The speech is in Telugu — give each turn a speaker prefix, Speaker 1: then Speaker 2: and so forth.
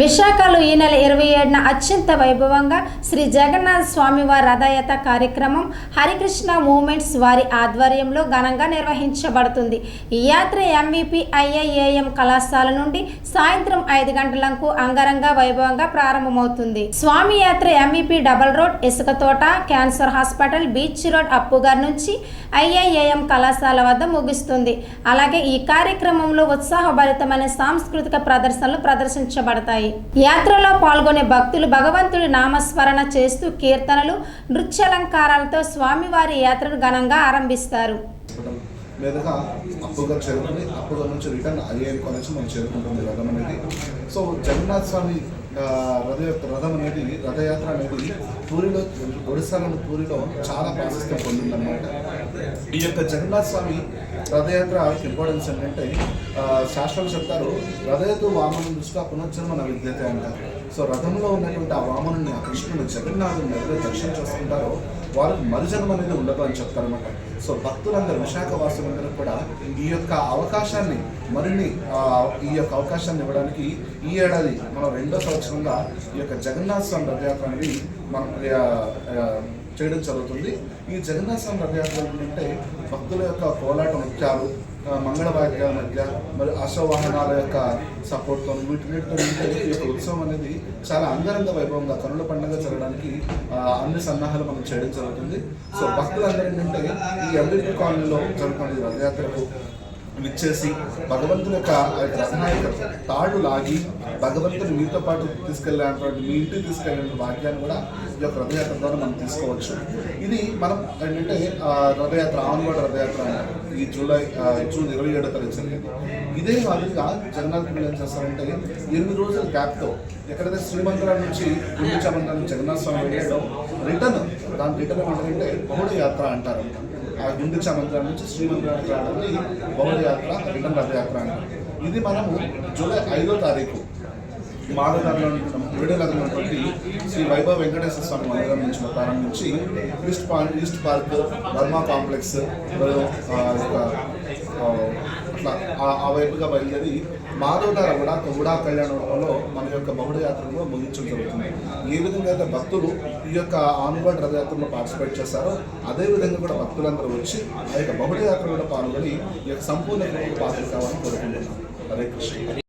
Speaker 1: విశాఖలో ఈ నెల ఇరవై ఏడున అత్యంత వైభవంగా శ్రీ జగన్నాథ స్వామివారి రథయాత కార్యక్రమం హరికృష్ణ మూమెంట్స్ వారి ఆధ్వర్యంలో ఘనంగా నిర్వహించబడుతుంది. ఈ యాత్ర ఎంవిపి ఐఐఏఎం కళాశాల నుండి సాయంత్రం ఐదు గంటలకు అంగరంగ వైభవంగా ప్రారంభమవుతుంది. స్వామి యాత్ర MVP double road Isuka Thota cancer hospital beach road Appughar నుంచి ఐఐఏఎం కళాశాల వద్ద ముగుస్తుంది. అలాగే ఈ కార్యక్రమంలో ఉత్సాహభరితమైన సాంస్కృతిక ప్రదర్శనలు ప్రదర్శించబడతాయి. యాత్రలో పాల్గొనే భక్తులు భగవంతుడి నామస్మరణ చేస్తూ కీర్తనలు నృత్యాలంకారాలతో స్వామివారి యాత్రను ఘనంగా ఆరంభిస్తారు.
Speaker 2: మీదుగా అప్పుగా చేరుకుని అప్పుగా నుంచి రిటర్న్ ఐఐఎం కాలేజ్ మనం చేరుకుంటుంది రథం అనేది. సో జగన్నాథ్ స్వామి రథ రథం అనేది రథయాత్ర అనేది పూరిలో ఒడిశాలోని పూరిలో చాలా ప్రాశస్త్యం పొందిందన్నమాట. ఈ యొక్క జగన్నాథ్ స్వామి రథయాత్ర ఇంపార్టెన్స్ ఏంటంటే శాస్త్రాలు చెప్తారు రథయతు వామను దృష్టిగా పునర్జన్మ నా విద్యతే అంటారు. సో రథంలో ఉన్నటువంటి ఆ వామనుని ఆ కృష్ణుడు జగన్నాథుని ఎవరైతే దర్శనం చేసుకుంటారో వారు మరుజన్మ అనేది ఉండదు అని చెప్తారన్నమాట. సో భక్తులందరూ విశాఖ వాసులందరూ కూడా ఈ యొక్క అవకాశాన్ని మరిన్ని ఈ యొక్క అవకాశాన్ని ఇవ్వడానికి ఈ ఏడాది మనం రెండో సంవత్సరంగా ఈ యొక్క జగన్నాథ స్వామి రథయాత్ర అనేది మనం చేయడం జరుగుతుంది. ఈ జగన్నాథ స్వామి రథయాత్ర ఏంటంటే భక్తుల యొక్క కోలాట నృత్యాలు ఆ, మధ్య మరియు అశ్వవాహనాల యొక్క సపోర్ట్తో వీటిన్నిటితో ఈ యొక్క ఉత్సవం అనేది చాలా అంగరంగ వైభవంగా కనుల పండుగ జరగడానికి అన్ని సన్నాహాలు మనం చేయడం జరుగుతుంది. సో భక్తులందరూ ఏంటంటే ఈ అంబేద్కర్ కాలనీలో జరుగుతున్న రథయాత్రకు విచ్చేసి భగవంతుని యొక్క తాడు లాగి భగవంతుని మీతో పాటు తీసుకెళ్ళేటువంటి మీ ఇంటికి తీసుకెళ్ళిన భాగ్యాన్ని కూడా ఈ యొక్క రథయాత్ర ద్వారా మనం తీసుకోవచ్చు. ఇది మనం ఏంటంటే రథయాత్ర ఆన్వర్డ్ రథయాత్ర ఈ జూలై జూన్ ఇరవై ఏడో తారీఖు జరిగింది ఇదే మాదిరిగా జగన్నాథ్ పిల్లలు ఏం చేస్తారంటే ఎనిమిది రోజుల గ్యాప్తో ఎక్కడైతే శ్రీమందిరం నుంచి గుండిచామందిరం జగన్నాథ స్వామి వెళ్ళడం రిటర్న్ దాని రిటర్న్ ఏమంటారంటే బహుళ యాత్ర అంటారు. ఆ గుండిచా మందిరం నుంచి శ్రీమందిరానికి రావడాన్ని బహుళ యాత్ర రిటర్న్ రథయాత్ర అని ఇది మనము జూలై ఐదో తారీఖు మాధవనగర్లో విడుదలలో ఉన్నటువంటి శ్రీ వైభవ వెంకటేశ్వర స్వామి మందిరం నుంచి ప్రారంభించి East Park East Park Varma complex ఆ, అట్లా ఆ- ఆ వైపుగా బయలుదేరి మాధవధార కూడా కూడా కళ్యాణంలో మన యొక్క బహుళ యాత్రలో ముగించడం జరుగుతుంది. ఏ విధంగా అయితే భక్తులు ఈ యొక్క ఆనుగోడ రథయాత్రలో పార్టిసిపేట్ చేస్తారో అదే విధంగా కూడా భక్తులందరూ వచ్చి ఆ యొక్క బహుళ యాత్రలో పాల్గొని ఈ యొక్క సంపూర్ణ పాత్ర కావాలని కోరుకుంటున్నాను హరే కృష్ణ.